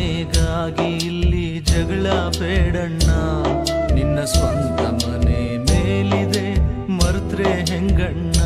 ಮನೆಗಾಗಿ ಇಲ್ಲಿ ಜಗಳ ಬೇಡಣ್ಣ. ನಿನ್ನ ಸ್ವಂತ ಮನೆ ಮೇಲಿದೆ ಮರೆತ್ರೆ ಹೆಂಗಣ್ಣ?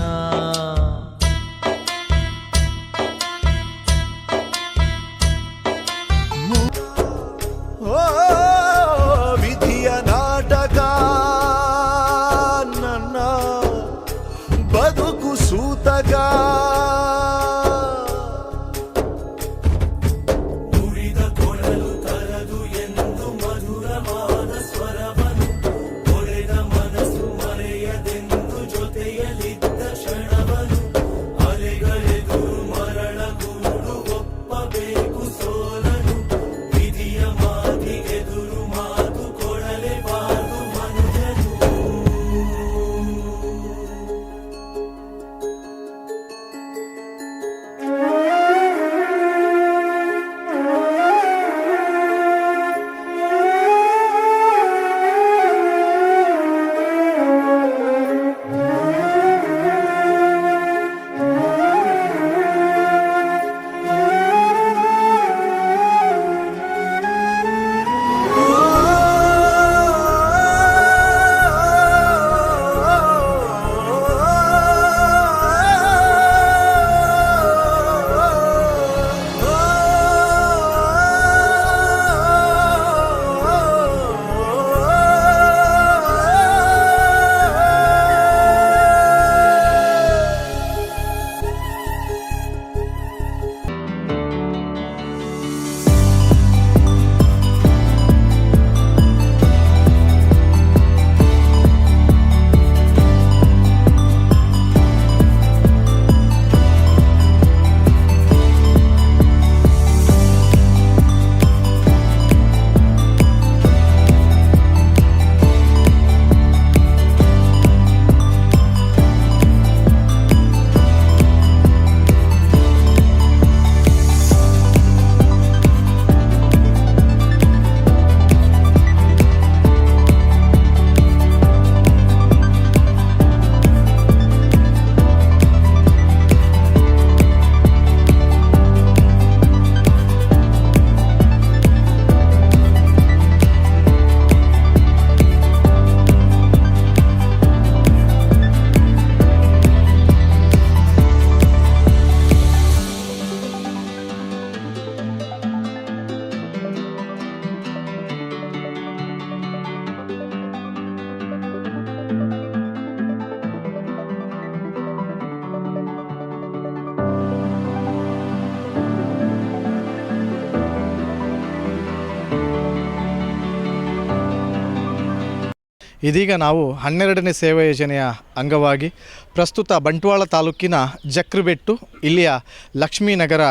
ಇದೀಗ ನಾವು ಹನ್ನೆರಡನೇ ಸೇವಾ ಯೋಜನೆಯ ಅಂಗವಾಗಿ ಪ್ರಸ್ತುತ ಬಂಟ್ವಾಳ ತಾಲೂಕಿನ ಜಕ್ರಬೆಟ್ಟು, ಇಲ್ಲಿಯ ಲಕ್ಷ್ಮೀನಗರ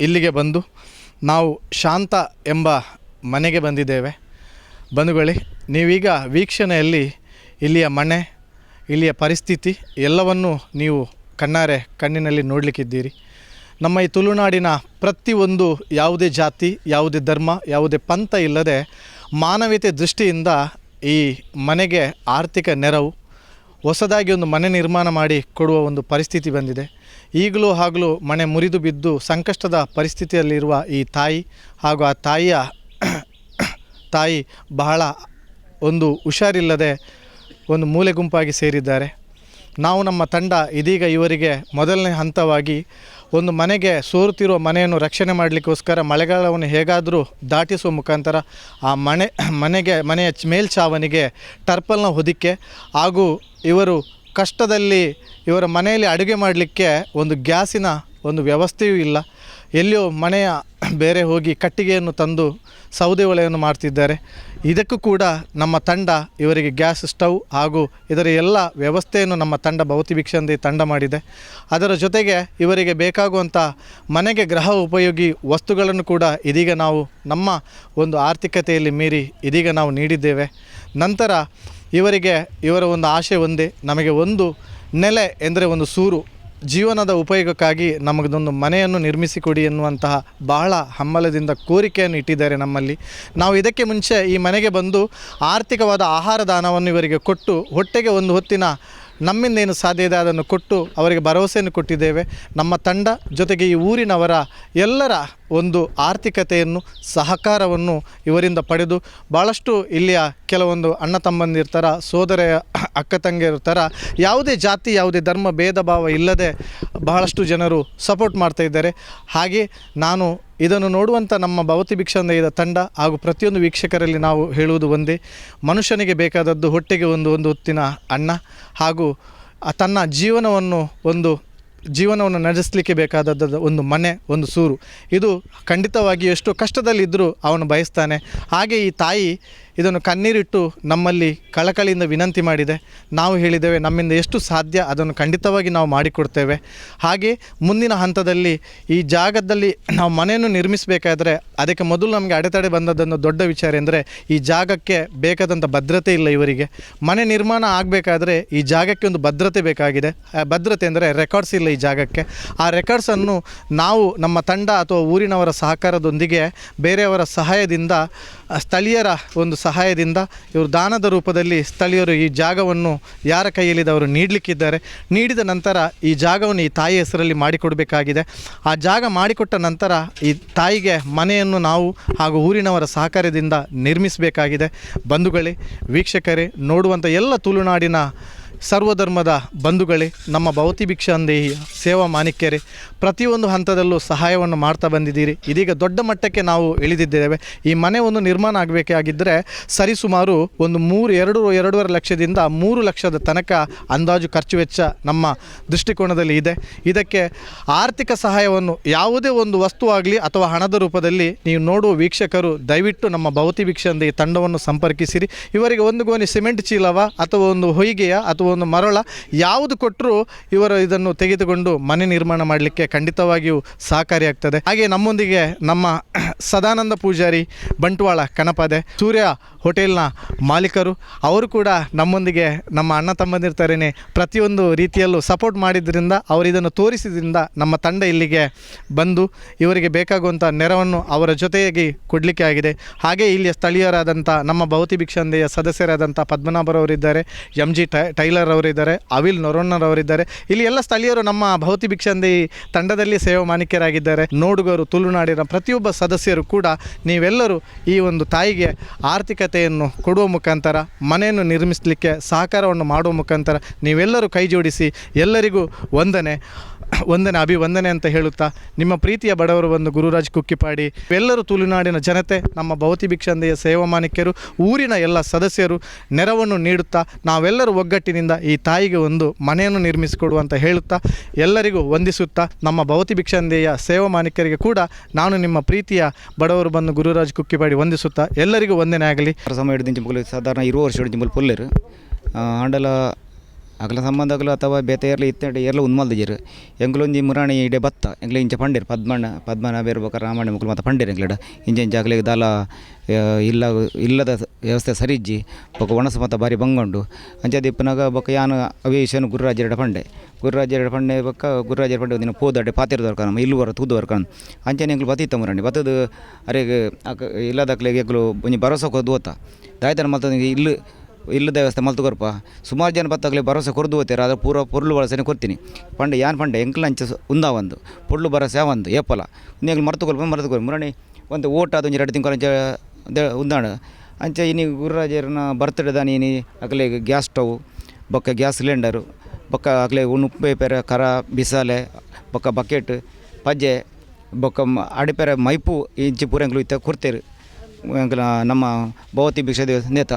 ಇಲ್ಲಿಗೆ ಬಂದು ನಾವು ಶಾಂತ ಎಂಬ ಮನೆಗೆ ಬಂದಿದ್ದೇವೆ. ಬಂಧುಗಳೇ, ನೀವೀಗ ವೀಕ್ಷಣೆಯಲ್ಲಿ ಇಲ್ಲಿಯ ಮನೆ ಇಲ್ಲಿಯ ಪರಿಸ್ಥಿತಿ ಎಲ್ಲವನ್ನೂ ನೀವು ಕಣ್ಣಾರೆ ಕಣ್ಣಿನಲ್ಲಿ ನೋಡಲಿಕ್ಕಿದ್ದೀರಿ. ನಮ್ಮ ಈ ತುಳುನಾಡಿನ ಪ್ರತಿಯೊಂದು ಯಾವುದೇ ಜಾತಿ, ಯಾವುದೇ ಧರ್ಮ, ಯಾವುದೇ ಪಂಥ ಇಲ್ಲದೆ ಮಾನವೀಯತೆ ದೃಷ್ಟಿಯಿಂದ ಈ ಮನೆಗೆ ಆರ್ಥಿಕ ನೆರವು, ಹೊಸದಾಗಿ ಒಂದು ಮನೆ ನಿರ್ಮಾಣ ಮಾಡಿ ಕೊಡುವ ಒಂದು ಪರಿಸ್ಥಿತಿ ಬಂದಿದೆ. ಈಗಲೂ ಆಗಲೂ ಮನೆ ಮುರಿದು ಬಿದ್ದು ಸಂಕಷ್ಟದ ಪರಿಸ್ಥಿತಿಯಲ್ಲಿರುವ ಈ ತಾಯಿ ಹಾಗೂ ಆ ತಾಯಿಯ ತಾಯಿ ಬಹಳ ಒಂದು ಹುಷಾರಿಲ್ಲದೆ ಒಂದು ಮೂಲೆ ಗುಂಪಾಗಿ ಸೇರಿದ್ದಾರೆ. ನಾವು ನಮ್ಮ ತಂಡ ಇದೀಗ ಇವರಿಗೆ ಮೊದಲನೇ ಹಂತವಾಗಿ ಒಂದು ಮನೆಗೆ ಸೋರುತ್ತಿರುವ ಮನೆಯನ್ನು ರಕ್ಷಣೆ ಮಾಡಲಿಕ್ಕೋಸ್ಕರ ಮಳೆಗಾಲವನ್ನು ಹೇಗಾದರೂ ದಾಟಿಸುವ ಮುಖಾಂತರ ಆ ಮನೆ, ಮನೆಗೆ, ಮನೆಯ ಮೇಲ್ಛಾವಣಿಗೆ ಟರ್ಪಲ್ನ ಹೊದಿಕೆ ಹಾಗೂ ಇವರು ಕಷ್ಟದಲ್ಲಿ ಇವರ ಮನೆಯಲ್ಲಿ ಅಡುಗೆ ಮಾಡಲಿಕ್ಕೆ ಒಂದು ಗ್ಯಾಸಿನ ಒಂದು ವ್ಯವಸ್ಥೆಯೂ ಇಲ್ಲ. ಎಲ್ಲಿಯೋ ಮನೆಯ ಬೇರೆ ಹೋಗಿ ಕಟ್ಟಿಗೆಯನ್ನು ತಂದು ಸೌದೆ ಒಲೆಯನ್ನು ಮಾಡ್ತಿದ್ದಾರೆ ಇದಕ್ಕೂ ಕೂಡ ನಮ್ಮ ತಂಡ ಇವರಿಗೆ ಗ್ಯಾಸ್ ಸ್ಟವ್ ಹಾಗೂ ಇದರ ಎಲ್ಲ ವ್ಯವಸ್ಥೆಯನ್ನು ನಮ್ಮ ತಂಡ ಭೌತಿ ತಂಡ ಮಾಡಿದೆ. ಅದರ ಜೊತೆಗೆ ಇವರಿಗೆ ಬೇಕಾಗುವಂಥ ಮನೆಗೆ ಗೃಹ ಉಪಯೋಗಿ ವಸ್ತುಗಳನ್ನು ಕೂಡ ಇದೀಗ ನಾವು ನಮ್ಮ ಒಂದು ಆರ್ಥಿಕತೆಯಲ್ಲಿ ಮೀರಿ ಇದೀಗ ನಾವು ನೀಡಿದ್ದೇವೆ. ನಂತರ ಇವರಿಗೆ ಇವರ ಒಂದು ಆಶೆ ಒಂದೇ, ನಮಗೆ ಒಂದು ನೆಲೆ ಎಂದರೆ ಒಂದು ಸೂರು. ಜೀವನದ ಉಪಯೋಗಕ್ಕಾಗಿ ನಮಗದೊಂದು ಮನೆಯನ್ನು ನಿರ್ಮಿಸಿಕೊಡಿ ಎನ್ನುವಂತಹ ಬಹಳ ಹಮ್ಮಲದಿಂದ ಕೋರಿಕೆಯನ್ನು ಇಟ್ಟಿದ್ದಾರೆ ನಮ್ಮಲ್ಲಿ. ನಾವು ಇದಕ್ಕೆ ಮುಂಚೆ ಈ ಮನೆಗೆ ಬಂದು ಆರ್ಥಿಕವಾದ ಆಹಾರ ದಾನವನ್ನು ಇವರಿಗೆ ಕೊಟ್ಟು ಹೊಟ್ಟೆಗೆ ಒಂದು ಹೊತ್ತಿನ ನಮ್ಮಿಂದ ಏನು ಸಾಧ್ಯ ಇದೆ ಅದನ್ನು ಕೊಟ್ಟು ಅವರಿಗೆ ಭರವಸೆಯನ್ನು ಕೊಟ್ಟಿದ್ದೇವೆ. ನಮ್ಮ ತಂಡ ಜೊತೆಗೆ ಈ ಊರಿನವರ ಎಲ್ಲರ ಒಂದು ಆರ್ಥಿಕತೆಯನ್ನು, ಸಹಕಾರವನ್ನು ಇವರಿಂದ ಪಡೆದು ಭಾಳಷ್ಟು ಇಲ್ಲಿಯ ಕೆಲವೊಂದು ಅಣ್ಣ ತಮ್ಮಂದಿರ್ತಾರ ಸೋದರ, ಅಕ್ಕ ತಂಗಿರ್ತಾರ ಯಾವುದೇ ಜಾತಿ, ಯಾವುದೇ ಧರ್ಮ, ಭೇದ, ಭಾವ ಇಲ್ಲದೆ ಬಹಳಷ್ಟು ಜನರು ಸಪೋರ್ಟ್ ಮಾಡ್ತಾ ಇದ್ದಾರೆ. ಹಾಗೆ ನಾನು ಇದನ್ನು ನೋಡುವಂಥ ನಮ್ಮ ಭವತಿ ಭಿಕ್ಷಾಂದಯದ ತಂಡ ಹಾಗೂ ಪ್ರತಿಯೊಂದು ವೀಕ್ಷಕರಲ್ಲಿ ನಾವು ಹೇಳುವುದು ಒಂದೇ. ಮನುಷ್ಯನಿಗೆ ಬೇಕಾದದ್ದು ಹೊಟ್ಟೆಗೆ ಒಂದು ಒಂದು ಹೊತ್ತಿನ ಅನ್ನ ಹಾಗೂ ತನ್ನ ಜೀವನವನ್ನು ಒಂದು, ಜೀವನವನ್ನು ನಡೆಸಲಿಕ್ಕೆ ಬೇಕಾದದ್ದು ಒಂದು ಮನೆ, ಒಂದು ಸೂರು. ಇದು ಖಂಡಿತವಾಗಿ ಎಷ್ಟು ಕಷ್ಟದಲ್ಲಿದ್ದರೂ ಅವನು ಬಯಸ್ತಾನೆ. ಹಾಗೆ ಈ ತಾಯಿ ಇದನ್ನು ಕಣ್ಣೀರಿಟ್ಟು ನಮ್ಮಲ್ಲಿ ಕಳಕಳಿಯಿಂದ ವಿನಂತಿ ಮಾಡಿದೆ. ನಾವು ಹೇಳಿದ್ದೇವೆ, ನಮ್ಮಿಂದ ಎಷ್ಟು ಸಾಧ್ಯ ಅದನ್ನು ಖಂಡಿತವಾಗಿ ನಾವು ಮಾಡಿಕೊಡ್ತೇವೆ. ಹಾಗೆ ಮುಂದಿನ ಹಂತದಲ್ಲಿ ಈ ಜಾಗದಲ್ಲಿ ನಾವು ಮನೆಯನ್ನು ನಿರ್ಮಿಸಬೇಕಾದ್ರೆ ಅದಕ್ಕೆ ಮೊದಲು ನಮಗೆ ಅಡೆತಡೆ ಬಂದದ್ದನ್ನು ದೊಡ್ಡ ವಿಚಾರ ಎಂದರೆ ಈ ಜಾಗಕ್ಕೆ ಬೇಕಾದಂಥ ಭದ್ರತೆ ಇಲ್ಲ ಇವರಿಗೆ. ಮನೆ ನಿರ್ಮಾಣ ಆಗಬೇಕಾದ್ರೆ ಈ ಜಾಗಕ್ಕೆ ಒಂದು ಭದ್ರತೆ ಬೇಕಾಗಿದೆ. ಭದ್ರತೆ ಅಂದರೆ ರೆಕಾರ್ಡ್ಸ್ ಇಲ್ಲ ಈ ಜಾಗಕ್ಕೆ. ಆ ರೆಕಾರ್ಡ್ಸನ್ನು ನಾವು ನಮ್ಮ ತಂಡ ಅಥವಾ ಊರಿನವರ ಸಹಕಾರದೊಂದಿಗೆ ಬೇರೆಯವರ ಸಹಾಯದಿಂದ ಸ್ಥಳೀಯರ ಒಂದು ಸಹಾಯದಿಂದ ಇವರು ದಾನದ ರೂಪದಲ್ಲಿ ಸ್ಥಳೀಯರು ಈ ಜಾಗವನ್ನು ಯಾರ ಕೈಯಲ್ಲಿದೆ ಅವರು ನೀಡಲಿಕ್ಕಿದ್ದಾರೆ. ನೀಡಿದ ನಂತರ ಈ ಜಾಗವನ್ನು ಈ ತಾಯಿ ಹೆಸರಲ್ಲಿ ಮಾಡಿಕೊಡಬೇಕಾಗಿದೆ. ಆ ಜಾಗ ಮಾಡಿಕೊಟ್ಟ ನಂತರ ಈ ತಾಯಿಗೆ ಮನೆಯನ್ನು ನಾವು ಹಾಗೂ ಊರಿನವರ ಸಹಕಾರದಿಂದ ನಿರ್ಮಿಸಬೇಕಾಗಿದೆ. ಬಂಧುಗಳೇ, ವೀಕ್ಷಕರೇ, ನೋಡುವಂಥ ಎಲ್ಲ ತುಳುನಾಡಿನ ಸರ್ವಧರ್ಮದ ಬಂಧುಗಳೇ, ನಮ್ಮ ಭವತಿ ಭಿಕ್ಷಾಂದೇಹಿ ಸೇವಾ ಮಾಣಿಕ್ಯರೇ, ಪ್ರತಿಯೊಂದು ಹಂತದಲ್ಲೂ ಸಹಾಯವನ್ನು ಮಾಡ್ತಾ ಬಂದಿದ್ದೀರಿ. ಇದೀಗ ದೊಡ್ಡ ಮಟ್ಟಕ್ಕೆ ನಾವು ಇಳಿದಿದ್ದೇವೆ. ಈ ಮನೆ ಒಂದು ನಿರ್ಮಾಣ ಆಗಬೇಕಾಗಿದ್ದರೆ ಸರಿಸುಮಾರು ಒಂದು ಮೂರು, ಎರಡು, ಎರಡೂವರೆ ಲಕ್ಷದಿಂದ ಮೂರು ಲಕ್ಷದ ತನಕ ಅಂದಾಜು ಖರ್ಚು ವೆಚ್ಚ ನಮ್ಮ ದೃಷ್ಟಿಕೋನದಲ್ಲಿ ಇದೆ. ಇದಕ್ಕೆ ಆರ್ಥಿಕ ಸಹಾಯವನ್ನು ಯಾವುದೇ ಒಂದು ವಸ್ತುವಾಗಲಿ ಅಥವಾ ಹಣದ ರೂಪದಲ್ಲಿ ನೀವು ನೋಡುವ ವೀಕ್ಷಕರು ದಯವಿಟ್ಟು ನಮ್ಮ ಭವತಿ ಭಿಕ್ಷಾಂದೇಹಿ ತಂಡವನ್ನು ಸಂಪರ್ಕಿಸಿರಿ. ಇವರಿಗೆ ಒಂದು ಗೋಣಿ ಸಿಮೆಂಟ್ ಚೀಲವ ಅಥವಾ ಒಂದು ಹೊಯ್ಗೆಯ ಅಥವಾ ಒಂದು ಮರಳ ಯಾವುದು ಕೊಟ್ಟರು ಇವರು ಇದನ್ನು ತೆಗೆದುಕೊಂಡು ಮನೆ ನಿರ್ಮಾಣ ಮಾಡಲಿಕ್ಕೆ ಖಂಡಿತವಾಗಿಯೂ ಸಹಕಾರಿಯಾಗ್ತದೆ. ಹಾಗೆ ನಮ್ಮೊಂದಿಗೆ ನಮ್ಮ ಸದಾನಂದ ಪೂಜಾರಿ, ಬಂಟ್ವಾಳ ಕಣಪದೆ ಸೂರ್ಯ ಹೋಟೆಲ್ನ ಮಾಲೀಕರು, ಅವರು ಕೂಡ ನಮ್ಮೊಂದಿಗೆ ನಮ್ಮ ಅಣ್ಣ ತಮ್ಮಂದಿರ್ತಾರೇನೆ ಪ್ರತಿಯೊಂದು ರೀತಿಯಲ್ಲೂ ಸಪೋರ್ಟ್ ಮಾಡಿದ್ರಿಂದ, ಅವರು ಇದನ್ನು ತೋರಿಸಿದ್ರಿಂದ ನಮ್ಮ ತಂಡ ಇಲ್ಲಿಗೆ ಬಂದು ಇವರಿಗೆ ಬೇಕಾಗುವಂಥ ನೆರವನ್ನು ಅವರ ಜೊತೆಯಾಗಿ ಕೊಡಲಿಕ್ಕೆ ಆಗಿದೆ. ಹಾಗೆ ಇಲ್ಲಿಯ ಸ್ಥಳೀಯರಾದಂಥ ನಮ್ಮ ಭೌತಿ ಭಿಕ್ಷಂದೆಯ ಸದಸ್ಯರಾದಂಥ ಪದ್ಮನಾಭರವರಿದ್ದಾರೆ, ಎಂ ಜಿ ಟೈ ಅವರಿದ್ದಾರೆ, ಅವಿಲ್ ನೊರಣ್ಣರವರಿದ್ದಾರೆ ಇಲ್ಲಿ ಎಲ್ಲ ಸ್ಥಳೀಯರು ನಮ್ಮ ಭೌತಿ ಭಿಕ್ಷಂದಿ ತಂಡದಲ್ಲಿ ಸೇವಾ ಮಾಣಿಕ್ಯರಾಗಿದ್ದಾರೆ ನೋಡುಗರು, ತುಳುನಾಡಿನ ಪ್ರತಿಯೊಬ್ಬ ಸದಸ್ಯರು ಕೂಡ ನೀವೆಲ್ಲರೂ ಈ ಒಂದು ತಾಯಿಗೆ ಆರ್ಥಿಕತೆಯನ್ನು ಕೊಡುವ ಮುಖಾಂತರ, ಮನೆಯನ್ನು ನಿರ್ಮಿಸಲಿಕ್ಕೆ ಸಹಕಾರವನ್ನು ಮಾಡುವ ಮುಖಾಂತರ ನೀವೆಲ್ಲರೂ ಕೈ ಜೋಡಿಸಿ ಎಲ್ಲರಿಗೂ ವಂದನೆ. ವಂದನೆ, ಅಭಿವಂದನೆ ಅಂತ ಹೇಳುತ್ತಾ ನಿಮ್ಮ ಪ್ರೀತಿಯ ಬಡವರು ಬಂದು ಗುರುರಾಜ್ ಕುಕ್ಕಿಪಾಡಿ, ಎಲ್ಲರೂ ತುಳುನಾಡಿನ ಜನತೆ, ನಮ್ಮ ಭೌತಿ ಭಿಕ್ಷಂದೆಯ ಸೇವಾ ಮಾಣಿಕ್ಯರು ಊರಿನ ಎಲ್ಲ ಸದಸ್ಯರು ನೆರವನ್ನು ನೀಡುತ್ತಾ ನಾವೆಲ್ಲರೂ ಒಗ್ಗಟ್ಟಿನಿಂದ ಈ ತಾಯಿಗೆ ಒಂದು ಮನೆಯನ್ನು ನಿರ್ಮಿಸಿಕೊಡು ಅಂತ ಹೇಳುತ್ತಾ ಎಲ್ಲರಿಗೂ ವಂದಿಸುತ್ತಾ ನಮ್ಮ ಭೌತಿ ಭಿಕ್ಷಂದೆಯ ಸೇವಾ ಮಾಣಿಕ್ಯರಿಗೆ ಕೂಡ ನಾನು ನಿಮ್ಮ ಪ್ರೀತಿಯ ಬಡವರು ಬಂದು ಗುರುರಾಜ್ ಕುಕ್ಕಿಪಾಡಿ ವಂದಿಸುತ್ತಾ ಎಲ್ಲರಿಗೂ ವಂದನೆ ಆಗಲಿ ಸಮಯ ಸಾಧಾರಣ ಇರುವ ವರ್ಷ ಹಿಡಿದು ಪೊಲ್ಲೆರು. ಆಂಡಲ ಅಗಲ ಸಂಬಂಧ ಅಗಲ ಅಥವಾ ಬೇತೆ ಇರಲಿ ಇತ್ತೆ ಎಲ್ಲ ಉನ್ಮಲ್ದಿಜರು. ಎಂಗ್ಲೊಂಜಿ ಮುರಾಣಿ ಇಡೆ ಬತ್ತ. ಎಂಗ್ಲ ಇಂಚ ಪಂಡಿರು. ಪದ್ಮಣ್ಣ, ಪದ್ಮನ ಬೇರ್ ಬಕ ರಾಮಣ್ಣ ಮುಕ್ಲು ಮತ್ತು ಪಂಡಿರು ಎಂಗ್ಲಡ. ಇಂಚ ಇಂಚ ಅಗಲಿಗೆ ದಾಲ ಇಲ್ಲ, ಇಲ್ಲದ ವ್ಯವಸ್ಥೆ ಸರಿಜ್ಜಿ. ಬೊಕ ಒಣಸು ಮತ್ತು ಬಾರಿ ಬಂಗೊಂಡು. ಅಂಚೆ ಇಪ್ಪನಾಗ ಬೊಕ ಯಾನು ಅವೇಶನು ಎರಡು ಪಂಡೆ. ಗುರುರಾಜರ ಪಂಡೆ ಬೊಕ್ಕ ಎರಡು ಪಂಡೆ ಒಂದಿನ ಪೋದಡ್ಡೆ ಪಾತಿರ ದೊರಕ ನಮ್ಮ ಇಲ್ಲುವರ ತೂದು ದೊರಕ ಅಂಚನೆ ಎಂಗ್ಲು ಬತ್ತಿತ್ತ ಮುರಾಣಿ. ಬತ್ತದು ಅರೆಗೆ ಇಲ್ಲದಕ್ಲೆಗೆ ಎಗ್ಲು ಒಂಜಿ ಭರೋಸೆ ಕೊದ್ದು ಓತ ದಾಯ್ತನ ಇಲ್ಲು ಇಲ್ಲದ ವ್ಯವಸ್ಥೆ ಮಲ್ತು ಕೊರಪ ಸುಮಾರು ಜನ ಬತ್ತಾಗಲಿ ಭರವಸೆ ಕೊರ್ದು ಹೋಗ್ತೀರ ಅದ್ರ ಪೂರ ಪೊರ್ಲು ಬಳಸನೆ ಕೊಡ್ತೀನಿ. ಪಂಡೆ, ಯಾನ್ ಪಂಡೆ, ಎಂಕ್ಲ ಅಂಚ ಉಂದ ಒಂದು. ಪೊರ್ಲು ಭರವಸೆ ಒಂದು, ಏಪಲ. ನೀವು ಮರೆತು ಕೊಲ್ಪ ಮರೆತು ಕೊಲ್ ಮುರಣಿ, ಒಂದು ಓಟ್ ಅದು ಎರಡು ತಿಂಗಳು ಅಂಚೆ ಉಂದಾಣ. ಅಂಚೆ ಇನಿ ಗುರುರಾಜರನ್ನ ಬರ್ತಡೇ ದಾನಿ ಇನಿ ಗ್ಯಾಸ್ ಸ್ಟವ್, ಬೊಕ್ಕ ಗ್ಯಾಸ್ ಸಿಲಿಂಡರು, ಬೊಕ್ಕ ಅಕಲೆ ಉಣ್ಣು ಪೇಪರ್, ಕರ, ಬಿಸಾಲೆ, ಬೊಕ್ಕ ಬಕೆಟ್ ಪಜ್ಜೆ ಬೊಕ್ಕ ಅಡಿಪೆರ ಮೈಪು ಇಂಚಿ ಪೂರಂಗ್ಲು ಇತ್ತ ಕೊಡ್ತೇರು. ಎಂಕ್ಲ ನಮ್ಮ ಭವತಿ ಭಿಕ್ಷೆ ದೇವ ನೇತ.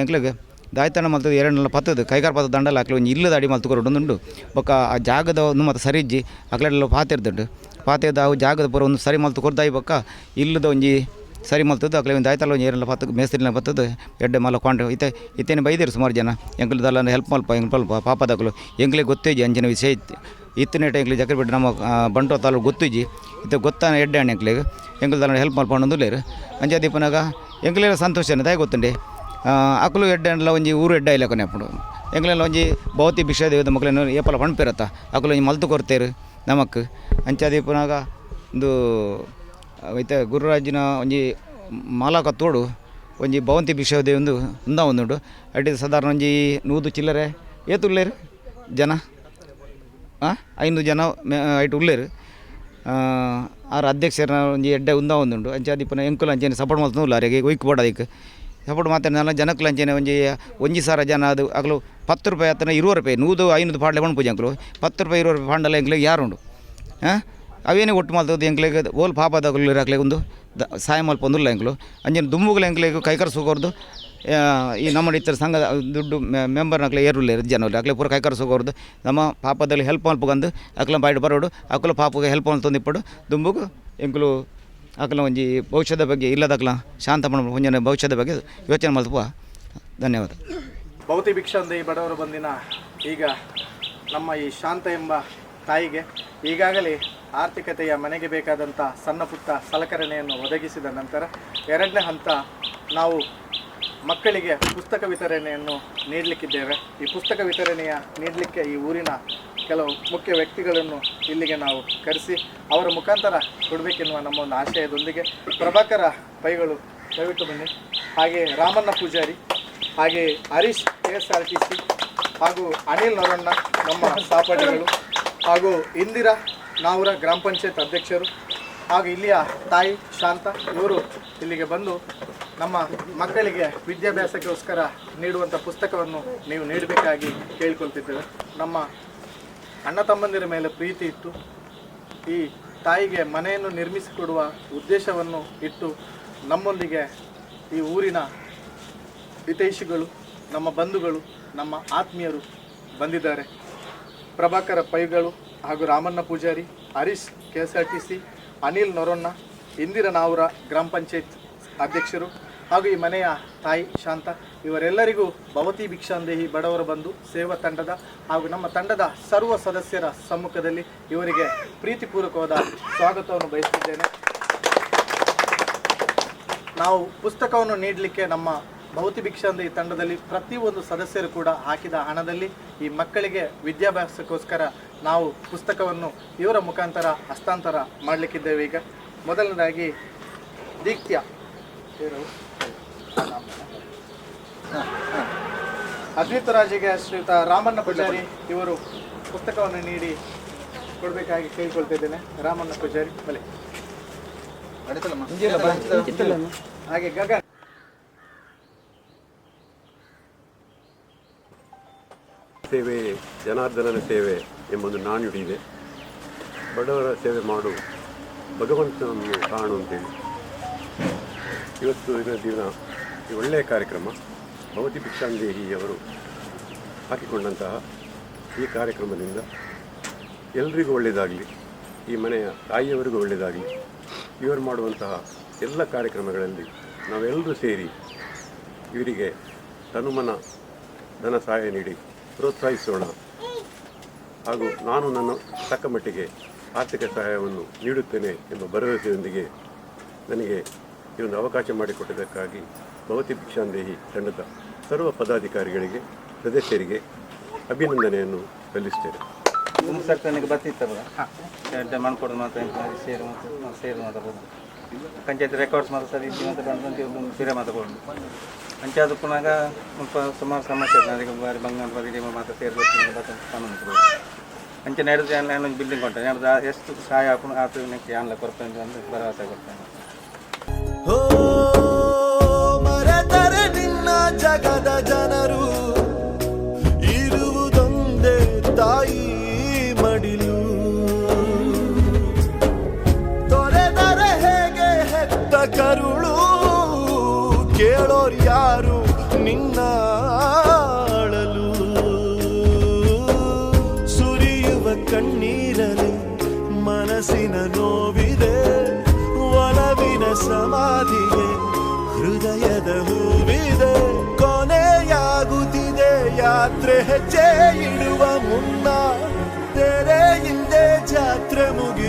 ಎಂಕ್ಲಿಗೆ. ದಾಯ್ತನ ಮಲ್ತದ ಎರಡನೆಲ್ಲ ಪತ್ತದು ಕೈಗಾರ ಪತ್ತ ದಂಡಲ ಹಾಕ್ಲಿ, ಒಂದು ಇಲ್ಲದ ಅಡಿ ಮಲ್ತು ಕೊರೊಂದುಂಡು ಬೊಕ್ಕ ಆ ಜಾಗದ ಒಂದು ಮತ್ತು ಸರಿಜ್ಜಿ ಅಕ್ಲೆಲ್ಲ ಪಾತೆರ್ದುಂಡು ಪಾತೆದ ಅವು ಜಾಗದ ಪೂರ ಒಂದು ಸರಿ ಮಲ್ತು ಕೊರ್ದಾಯಿ ಬೊಕ್ಕ, ಇಲ್ಲದ ಒಂಜಿ ಸರಿ ಮಲ್ತದ್ದು ಅಕ್ಲೆ ಒಂದು ದಾಯ್ತಲ್ಲ ಒಂದು ಏರೆಲ್ಲ ಪತ್ತದ ಮೇಸ್ತ್ರಿನ ಬತ್ತದು. ಎಡ್ಡೆ ಮಲ್ಲ ಕೊಂಡು ಇತ್ತೆ, ಇತ್ತೇನೆ ಬೈದಿರು ಸುಮಾರು ಜನ. ಎಂಗ್ಲದಲ್ಲ ಹೆಲ್ಪ್ ಮಲ್ಪ ಎಂಗ್ ಪಲ್ಪ ಪಾಪದಾಗಲು ಎಂಗ್ಲಿಗೆ ಗೊತ್ತೇಜಿ ಅಂಜನ ವಿಷಯ ಇತ್ತು. ಇತ್ತಿನ ಎಂಗ್ಲಿ ಜಕರ್ ಬಿಟ್ಟು ನಮ್ಮ ಬಂಟೋ ತಾಲೂಕು ಗೊತ್ತಿಜಿ ಇತ್ತೆ ಗೊತ್ತಾನ ಎಡ್ಡೆ ಹಣ್ಣು ಎಂಗ್ಲಿಗೆ ಎಂಗ್ಲದಲ್ಲ ಹೆಲ್ಪ್ ಮಲ್ಪ ಲೇರು ಅಂಚೆ ದೀಪನಾಗ ಎಂಗ್ಲೆಲ್ಲ ಸಂತೋಷ ದಾಯ ಗೊತ್ತುಂಡೆ. అకులు ಒಂಜಿ ಊರು ఉంచి ಇಲ್ಲ ಕೊನೆ ఇలాకొనేప్పుడు ಎಂಗ್ಲೆಲ್ಲ ಒಂಜಿ ಭೌತಿ భిక్ష ದೇವದ ಮಕ್ಕಳನ್ನು ಏಪಲ ಪಣಪಿರತ್ತ ಒಂಜಿ ಮಲ್ತು ಕೊರ್ತೇರು ನಮಕ್ ಅಂಚಾದಿ ಪುನಾಗ ಒಂದು, ಐತೆ ಗುರುರಾಜಿನ ಒಂಜಿ ಮಾಲಾಕ ತೋಡು ಒಂಜಿ ಭವಂತಿ ಭಿಕ್ಷ ದೇವಂದು ಉಂದ ಒಂದುಂಡು. ಅಡ್ಡಿ ಸಾಧಾರಣ ಒಂಜಿ ನೂದು ಚಿಲ್ಲರೆ ಏತು ಉಳ್ಳೇರು ಜನ? ಐನೂರು ಜನ ಐಟು ಉಳ್ಳೇರು ಆರು ಅಧ್ಯಕ್ಷರ ಒಂಜಿ ಎಡ್ಡೆ ಉಂದ ಒಂದುಂಡು. ಅಂಚಾದಿ ಪುನಃ ಎಂಕುಲ ಅಂಚೇನೆ ಸಪೋರ್ಟ್ ಮಾಡ್ತಾ ಉಳ್ಳಾರಿಗೆ ಒಯ್ಕ್ ಬೋಡದಿಕ್ಕೆ ಸಪೋರ್ಟ್ ನಾನು ಜನಕ್ಕೆ ಅಂಚೆನೆ ಒಂಜಿ ಒಂಜಿ ಸಾರ ಜನ ಅದು ಆಗಲು ಪತ್ತು ರೂಪಾಯಿ ಹತ್ತಿರ ಇರುವ ರೂಪಾಯಿ, ನೂದು ಐನೂರು ಪಾಡ್ಲೆ ಬಂದು ಪೂಜೆ ಅಂಕಲು. ಪತ್ತು ರೂಪಾಯಿ, ಇರುವತ್ತು ರೂಪಾಯಿ ಪಾಂಡಲ್ಲ ಎಂಕ್ಲಿಗೆ ಯಾರುಂಡು ಹಾಂ ಅವೇನೇ ಒಟ್ಟು ಮಾಡ್ತದೆ ಎಂಕ್ಲಿಗೆ ಓಲ್ ಪಾಪದಾಗಲು ಇರಾಕ್ಲಿಗೆ ಒಂದು ದ ಸಹಾಯ ಮಲ್ಪೊಂದಿಲ್ಲ ಎಂಕ್ಲು ಅಂಜನ ದುಮ್ಮುಗಳ ಎಂಕ್ಲಿಗೆ ಕೈಕರ್ ಸುಗೋರ್ದು ಈ ನಮ್ಮ ಇತರ ಸಂಘ ದುಡ್ಡು ಮೆಂಬರ್ ನಕ್ಲೆ ಏರುಲ್ಲ ಜನ ಅಕ್ಲೆ ಪೂರ ಕೈಕರ್ ಸುಗೋರ್ದು ನಮ್ಮ ಪಾಪದಲ್ಲಿ ಹೆಲ್ಪ್ ಮಲ್ಪಗಂದು ಅಕ್ಲ ಬಾಯ್ಡು ಬರೋಡು. ಅಕ್ಲ ಪಾಪಗೆ ಹೆಲ್ಪ್ ತಂದಿಪ್ಪಡು. ದುಂಬುಗು ಎಂಕ್ಲು ಅಕ್ಲ ಒಂಜಿ ಭವಿಷ್ಯದ ಬಗ್ಗೆ ಇಲ್ಲದಕ್ಲ ಶಾಂತ ಮುಂಜಾನೆ ಭವಿಷ್ಯದ ಬಗ್ಗೆ ಯೋಚನೆ ಮಲ್ಪುವ ಧನ್ಯವಾದ. ಭೌತಿ ಭಿಕ್ಷಾಂದ ಈ ಬಡವರು ಬಂದಿನ ಈಗ ನಮ್ಮ ಈ ಶಾಂತ ಎಂಬ ತಾಯಿಗೆ ಈಗಾಗಲೇ ಆರ್ಥಿಕತೆಯ ಮನೆಗೆ ಬೇಕಾದಂಥ ಸಣ್ಣ ಪುಟ್ಟ ಸಲಕರಣೆಯನ್ನು ಒದಗಿಸಿದ ನಂತರ ಎರಡನೇ ಹಂತ ನಾವು ಮಕ್ಕಳಿಗೆ ಪುಸ್ತಕ ವಿತರಣೆಯನ್ನು ನೀಡಲಿಕ್ಕಿದ್ದೇವೆ. ಈ ಪುಸ್ತಕ ವಿತರಣೆಯ ನೀಡಲಿಕ್ಕೆ ಈ ಊರಿನ ಕೆಲವು ಮುಖ್ಯ ವ್ಯಕ್ತಿಗಳನ್ನು ಇಲ್ಲಿಗೆ ನಾವು ಕರೆಸಿ ಅವರ ಮುಖಾಂತರ ಕೊಡಬೇಕೆನ್ನುವ ನಮ್ಮ ಒಂದು ಆಶಯದೊಂದಿಗೆ ಪ್ರಭಾಕರ ಪೈಗಳು ದಯವಿಟ್ಟು ಬನ್ನಿ. ಹಾಗೆ ರಾಮಣ್ಣ ಪೂಜಾರಿ, ಹಾಗೆ Harish K S R T C ಹಾಗೂ ಅನಿಲ್ ನರಣ್ಣ ನಮ್ಮ ಸಹಪಾಠಿಗಳು ಹಾಗೂ ಇಂದಿರಾ ನಾವೂರ ಗ್ರಾಮ ಪಂಚಾಯತ್ ಅಧ್ಯಕ್ಷರು ಹಾಗೂ ಇಲ್ಲಿಯ ತಾಯಿ ಶಾಂತ, ಇವರು ಇಲ್ಲಿಗೆ ಬಂದು ನಮ್ಮ ಮಕ್ಕಳಿಗೆ ವಿದ್ಯಾಭ್ಯಾಸಕ್ಕೋಸ್ಕರ ನೀಡುವಂಥ ಪುಸ್ತಕವನ್ನು ನೀವು ನೀಡಬೇಕಾಗಿ ಕೇಳ್ಕೊಳ್ತಿದ್ದೇವೆ. ನಮ್ಮ ಅಣ್ಣ ತಮ್ಮಂದಿರ ಮೇಲೆ ಪ್ರೀತಿ ಇಟ್ಟು, ಈ ತಾಯಿಗೆ ಮನೆಯನ್ನು ನಿರ್ಮಿಸಿಕೊಡುವ ಉದ್ದೇಶವನ್ನು ಇಟ್ಟು ನಮ್ಮೊಂದಿಗೆ ಈ ಊರಿನ ಹಿತೈಷಿಗಳು, ನಮ್ಮ ಬಂಧುಗಳು, ನಮ್ಮ ಆತ್ಮೀಯರು ಬಂದಿದ್ದಾರೆ. ಪ್ರಭಾಕರ ಪೈಗಳು ಹಾಗೂ Ramanna Poojary, Harish K S R T C Anil Noronha, Indira Navoor ಗ್ರಾಮ ಪಂಚಾಯತ್ ಅಧ್ಯಕ್ಷರು ಹಾಗೂ ಈ ಮನೆಯ ತಾಯಿ ಶಾಂತ, ಇವರೆಲ್ಲರಿಗೂ ಭವತಿ ಭಿಕ್ಷಾಂದೇಹಿ ಬಡವರ ಬಂಧು ಸೇವಾ ತಂಡದ ಹಾಗೂ ನಮ್ಮ ತಂಡದ ಸರ್ವ ಸದಸ್ಯರ ಸಮ್ಮುಖದಲ್ಲಿ ಇವರಿಗೆ ಪ್ರೀತಿಪೂರ್ವಕವಾದ ಸ್ವಾಗತವನ್ನು ಬಯಸುತ್ತಿದ್ದೇನೆ ನಾವು ಪುಸ್ತಕವನ್ನು ನೀಡಲಿಕ್ಕೆ ನಮ್ಮ ಭೌತಿ ಭಿಕ್ಷಾಂದ ಈ ತಂಡದಲ್ಲಿ ಪ್ರತಿಯೊಂದು ಸದಸ್ಯರು ಕೂಡ ಹಾಕಿದ ಹಣದಲ್ಲಿ ಈ ಮಕ್ಕಳಿಗೆ ವಿದ್ಯಾಭ್ಯಾಸಕ್ಕೋಸ್ಕರ ನಾವು ಪುಸ್ತಕವನ್ನು ಇವರ ಮುಖಾಂತರ ಹಸ್ತಾಂತರ ಮಾಡಲಿಕ್ಕಿದ್ದೇವೆ. ಈಗ ಮೊದಲನೇದಾಗಿ ದೀಕ್ತ್ಯ ಇವರು ಅದ್ವೈತರಾಜಿಗೆ ಶ್ರೀಯುತ ರಾಮಣ್ಣ ಪೂಜಾರಿ ಇವರು ಪುಸ್ತಕವನ್ನು ನೀಡಿ ಕೊಡಬೇಕಾಗಿ ಕೇಳಿಕೊಳ್ತಿದ್ದೇನೆ. ರಾಮಣ್ಣ ಪೂಜಾರಿ ಬಲೆ ಹಾಗೆ ಗಗನ್ ಸೇವೆ ಜನಾರ್ದನನ ಸೇವೆ ಎಂಬೊಂದು ನಾಣ್ಣುಡಿ ಇದೆ ಬಡವರ ಸೇವೆ ಮಾಡು ಭಗವಂತನನ್ನು ಕಾಣು ಅಂತೇಳಿ. ಇವತ್ತು ದಿನ ದಿನ ಈ ಒಳ್ಳೆಯ ಕಾರ್ಯಕ್ರಮ. ಭವತಿ ಭಿಕ್ಷಾಂದೇಹಿಯವರು ಹಾಕಿಕೊಂಡಂತಹ ಈ ಕಾರ್ಯಕ್ರಮದಿಂದ ಎಲ್ರಿಗೂ ಒಳ್ಳೆಯದಾಗಲಿ, ಈ ಮನೆಯ ತಾಯಿಯವರಿಗೂ ಒಳ್ಳೆಯದಾಗಲಿ, ಇವರು ಮಾಡುವಂತಹ ಎಲ್ಲ ಕಾರ್ಯಕ್ರಮಗಳಲ್ಲಿ ನಾವೆಲ್ಲರೂ ಸೇರಿ ಇವರಿಗೆ ತನುಮನ ಧನ ಸಹಾಯ ನೀಡಿ ಪ್ರೋತ್ಸಾಹಿಸೋಣ. ಹಾಗೂ ನಾನು ನನ್ನ ತಕ್ಕ ಮಟ್ಟಿಗೆ ಆರ್ಥಿಕ ಸಹಾಯವನ್ನು ನೀಡುತ್ತೇನೆ ಎಂಬ ಭರವಸೆಯೊಂದಿಗೆ ನನಗೆ ಈ ಒಂದು ಅವಕಾಶ ಮಾಡಿಕೊಟ್ಟಿದ್ದಕ್ಕಾಗಿ ಭವತಿ ಭಿಕ್ಷಾಂದೇಹಿ ತಂಡದ ಸರ್ವ ಪದಾಧಿಕಾರಿಗಳಿಗೆ ಸದಸ್ಯರಿಗೆ ಅಭಿನಂದನೆಯನ್ನು ಸಲ್ಲಿಸ್ತೇನೆ ಸರ್ಕಾರನಿಗೆ ಬರ್ತಿತ್ತಲ್ಲ ಎರಡು ಮಾಡ್ಕೊಡೋದು ಮಾತ್ರ ಸೇರು ಮತ್ತು ಸೇರು ಮಾತಾಡೋದು ಪಂಚಾಯತ್ ರೆಕಾರ್ಡ್ಸ್ ಮಾತ್ರ ಸರಿ ಇದ್ದು ಮಾತ್ರ ಬಂದಂತೆ ಒಂದು ಸೀರೆ ಮಾತಾಡೋದು ಪಂಚಾಯತ್ ಪುನಾಗ ಸ್ವಲ್ಪ ಸುಮಾರು ಸಮಸ್ಯೆ ಇದೆ. ಅದಕ್ಕೆ ಬಾರಿ ಬಂಗಾರ ಬದಿ ಮಾತ್ರ ಸೇರ್ಬೇಕು ಕಾನೂನು ಅಂಚೆ ನಡೆದು ನಾನು ಬಿಲ್ಡಿಂಗ್ ಕೊಟ್ಟೆ ನಡೆದು ಎಷ್ಟು ಸಹಾಯ ಹಾಕೊಂಡು ಆತ ನೆಕ್ಸ್ಟ್ ಯಾನ್ಲ ಕೊಡ್ತೇನೆ ಅಂತ ಭರವಸೆ ಕೊಡ್ತೇನೆ. ಜಗದ ಜನರು ಇರುವುದೊಂದೇ ತಾಯಿ ಮಡಿಲು. ತೊರೆದರೆ ಹೇಗೆ ಹೆತ್ತ ಕರುಳು ಕೇಳೋರು ಯಾರು? ನಿನ್ನ ಹೆಜ್ಜೆ ಇಡುವ ಮುನ್ನ ತೆರೆ ಹಿಂದೆ ಜಾತ್ರೆ ಮುಗಿದಿದೆ